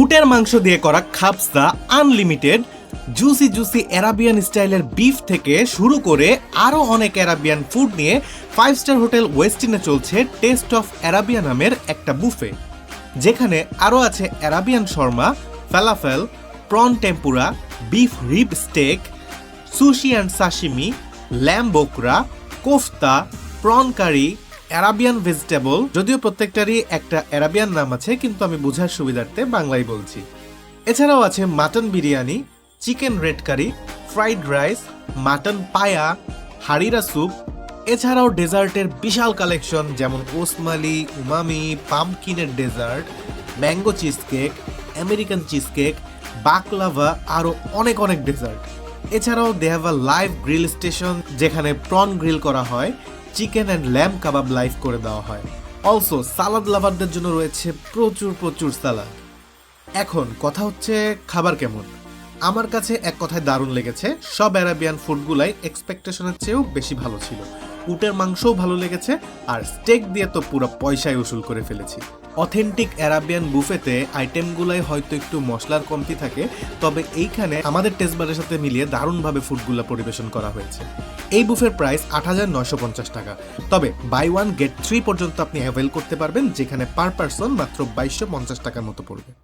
উটের মাংস দিয়ে করা খাপসা আনলিমিটেড, জুসি জুসি অ্যারাবিয়ান স্টাইলের বিফ থেকে শুরু করে আরও অনেক অ্যারাবিয়ান ফুড নিয়ে ফাইভ স্টার হোটেল ওয়েস্টিনে চলছে টেস্ট অফ অ্যারাবিয়া নামের একটা বুফে, যেখানে আরও আছে Arabian shawarma falafel prawn tempura, beef rib steak, sushi and sashimi lamb বোকরা kofta, prawn curry Arabian vegetable যদিও প্রত্যেকটারই একটা অ্যারাবিয়ান নাম আছে, কিন্তু আমি বোঝার সুবিধার্থে বাংলায় বলছি। এছাড়াও আছে mutton biryani, chicken red curry, fried rice, mutton পায়া, হারিরা স্যুপ। এছাড়াও ডেজার্টের বিশাল কালেকশন, যেমন ওসমালি, umami, পামকিনের dessert, mango cheese cake American cheese cake baklava, আরও অনেক অনেক ডেজার্ট। এছাড়াও they have a live grill station যেখানে প্রন গ্রিল করা হয় chicken and lamb kebab live করে দেওয়া হয়। অলসো সালাদ লাভারদের জন্য রয়েছে প্রচুর প্রচুর সালাদ এখন কথা হচ্ছে খাবার কেমন? আমার কাছে এক কথায় দারুণ লেগেছে। সব অ্যারাবিয়ান ফুডগুলাই এক্সপেকটেশনের চেয়েও বেশি ভালো ছিল। উটের মাংসও ভালো লেগেছে, আর স্টেক দিয়ে তো পুরো পয়সায় উসুল করে ফেলেছি। অথেন্টিক অ্যারাবিয়ান বুফেতে আইটেমগুলাই হয়তো একটু মশলার কমতি থাকে, তবে এইখানে আমাদের টেস্টবারের সাথে মিলিয়ে দারুণভাবে ফুডগুলো পরিবেশন করা হয়েছে। এই বুফের প্রাইস আট হাজার নয়শো পঞ্চাশ টাকা। তবে বাই ওয়ান গেট থ্রি পর্যন্ত আপনি অ্যাভেল করতে পারবেন, যেখানে পার পার্সন মাত্র বাইশশো পঞ্চাশ টাকার মতো পড়বে।